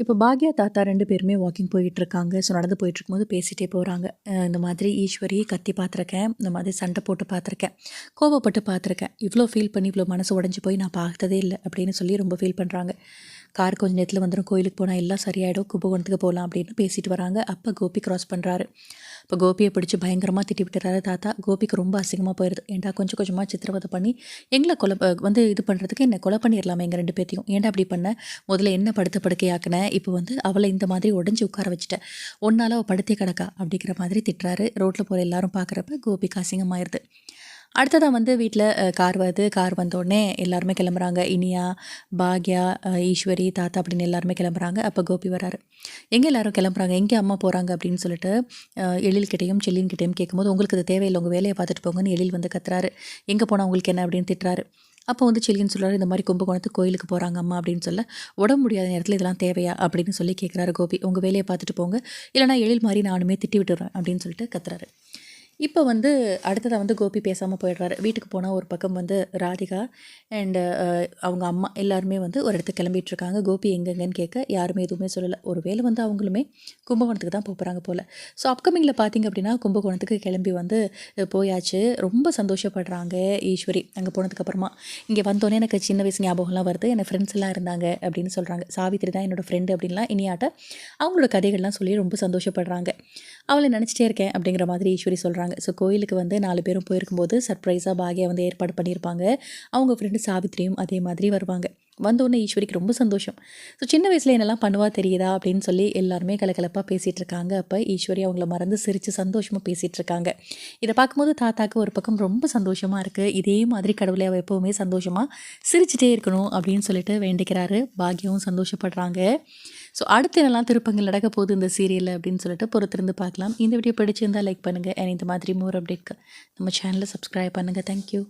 இப்போ பாக்யா தாத்தா ரெண்டு பேருமே வாக்கிங் போயிட்டுருக்காங்க. ஸோ நடந்து போயிட்டுருக்கும்போது பேசிகிட்டே போகிறாங்க இந்த மாதிரி ஈஸ்வரி கத்தி பார்த்துருக்கேன். இந்த மாதிரி சண்டை போட்டு பார்த்துருக்கேன். கோவப்பட்டு பார்த்துருக்கேன். இவ்வளோ ஃபீல் பண்ணி இவ்வளோ மனசு உடஞ்சி போய் நான் பார்த்ததே இல்லை அப்படின்னு சொல்லி ரொம்ப ஃபீல் பண்ணுறாங்க கார் கொஞ்சம் நேரத்தில் வந்துடும் கோயிலுக்கு போனால் எல்லாம் சரியாயிடும். கும்பகோணத்துக்கு போகலாம் அப்படின்னு பேசிட்டு வராங்க. அப்போ கோபி க்ராஸ் பண்ணுறாரு இப்போ கோபியை பிடிச்சி பயங்கரமாக திட்டி விட்டுறாரு தாத்தா. கோபிக்கு ரொம்ப அசிங்கமாக போயிடுது ஏன்டா கொஞ்சம் கொஞ்சமாக சித்திரவதை பண்ணி எங்களை கொலை வந்து இது பண்ணுறதுக்கு என்னை கொலை பண்ணிடலாமே எங்கள் ரெண்டு பேர்த்தையும். ஏன்டா அப்படி பண்ண? முதல்ல என்ன படுத்த படுக்கையாக்குனேன் இப்போ வந்து அவளை இந்த மாதிரி உடஞ்சி உட்கார வச்சுட்டேன் ஒன்றால் அவள் படுத்தே கிடக்கா? அப்படிங்கிற மாதிரி திட்டுறாரு. ரோட்டில் போகிற எல்லாரும் பார்க்குறப்ப கோபிக்கு அசிங்கமாயிருது. அடுத்ததாக வந்து வீட்டில் கார் வருது. கார் வந்தோடனே எல்லாருமே கிளம்புறாங்க. இனியா பாக்யா ஈஸ்வரி தாத்தா அப்படின்னு எல்லாருமே கிளம்புறாங்க. அப்போ கோபி வராரு. எங்கே எல்லாரும் கிளம்புறாங்க? எங்கே அம்மா போகிறாங்க அப்படின்னு சொல்லிட்டு எழில்கிட்டையும் செல்லின்கிட்டையும் கேட்கும்போது உங்களுக்கு இது தேவையில்லை. உங்கள் வேலையை பார்த்துட்டு போங்கன்னு எழில் வந்து கத்துறாரு. எங்கே போனால் உங்களுக்கு என்ன? அப்படின்னு திட்டுறாரு. அப்போ வந்து செல்லின்னு சொல்கிறாரு இந்த மாதிரி கும்பகோணத்துக்கு கோயிலுக்கு போகிறாங்க அம்மா அப்படின்னு சொல்ல உடம்பு முடியாத நேரத்தில் இதெல்லாம் தேவையா? அப்படின்னு சொல்லி கேட்குறாரு கோபி. உங்கள் வேலையை பார்த்துட்டு போங்க. இல்லைனா எழில் மாதிரி நானுமே திட்டி விட்டுறேன் அப்படின்னு சொல்லிட்டு கத்துறாரு. இப்போ வந்து அடுத்ததாக வந்து கோபி பேசாமல் போயிடுறாரு. வீட்டுக்கு போனால் ஒரு பக்கம் வந்து ராதிகா அண்டு அவங்க அம்மா எல்லாருமே வந்து ஒரு இடத்துக்கு கிளம்பிட்டுருக்காங்க. கோபி எங்கெங்கன்னு கேட்க யாருமே எதுவுமே சொல்லலை. ஒரு வேலை வந்து அவங்களுமே கும்பகோணத்துக்கு தான் போகிறாங்க போல். ஸோ அப்கமிங்கில் பார்த்தீங்க அப்படின்னா கும்பகோணத்துக்கு கிளம்பி வந்து போயாச்சு. ரொம்ப சந்தோஷப்படுறாங்க ஈஸ்வரி. அங்கே போனதுக்கப்புறமா இங்கே வந்தோடனே எனக்கு சின்ன வயசு ஞாபகம்லாம் வருது. எனக்கு ஃப்ரெண்ட்ஸ் எல்லாம் இருந்தாங்க அப்படின்னு சொல்கிறாங்க சாவித்திரி தான் என்னோடய ஃப்ரெண்டு அப்படின்லாம் இனியாட்ட அவங்களோட கதைகள்லாம் சொல்லி ரொம்ப சந்தோஷப்படுறாங்க. அவளை நினச்சிட்டே இருக்கேன் அப்படிங்கிற மாதிரி ஈஸ்வரி சொல்கிறாங்க ஸோ கோயிலுக்கு வந்து நாலு பேரும் போயிருக்கும்போது சர்ப்ரைஸாக பாகியா வந்து ஏற்பாடு பண்ணியிருப்பாங்க. அவங்க ஃப்ரெண்டு சாவித்திரியும் அதே மாதிரி வருவாங்க. வந்தோடனே ஈஸ்வரிக்கு ரொம்ப சந்தோஷம். ஸோ சின்ன வயசில் என்னெல்லாம் பண்ணுவா தெரியுதா? அப்படின்னு சொல்லி எல்லாருமே கலகலப்பாக பேசிகிட்டு இருக்காங்க. அப்போ ஈஸ்வரி அவங்கள மறந்து சிரித்து சந்தோஷமாக பேசிகிட்டு இருக்காங்க. இதை பார்க்கும்போது தாத்தாக்கு ஒரு பக்கம் ரொம்ப சந்தோஷமாக இருக்குது இதே மாதிரி கடவுளை அவள் எப்போவுமே சந்தோஷமாக சிரிச்சிட்டே இருக்கணும் அப்படின்னு சொல்லிட்டு வேண்டிக்கிறாரு. பாக்யவும் சந்தோஷப்படுறாங்க. ஸோ அடுத்து என்னெல்லாம் திருப்பங்கள் நடக்க போகுது இந்த சீரியலில் அப்படின்னு சொல்லிட்டு பொறுத்திருந்து பார்க்கலாம். இந்த வீடியோ பிடிச்சிருந்தால் லைக் பண்ணுங்கள் அண்ட் இந்த மாதிரி மோர் அப்டேட்க்கு நம்ம சேனலை சப்ஸ்கிரைப் பண்ணுங்கள் தேங்க்யூ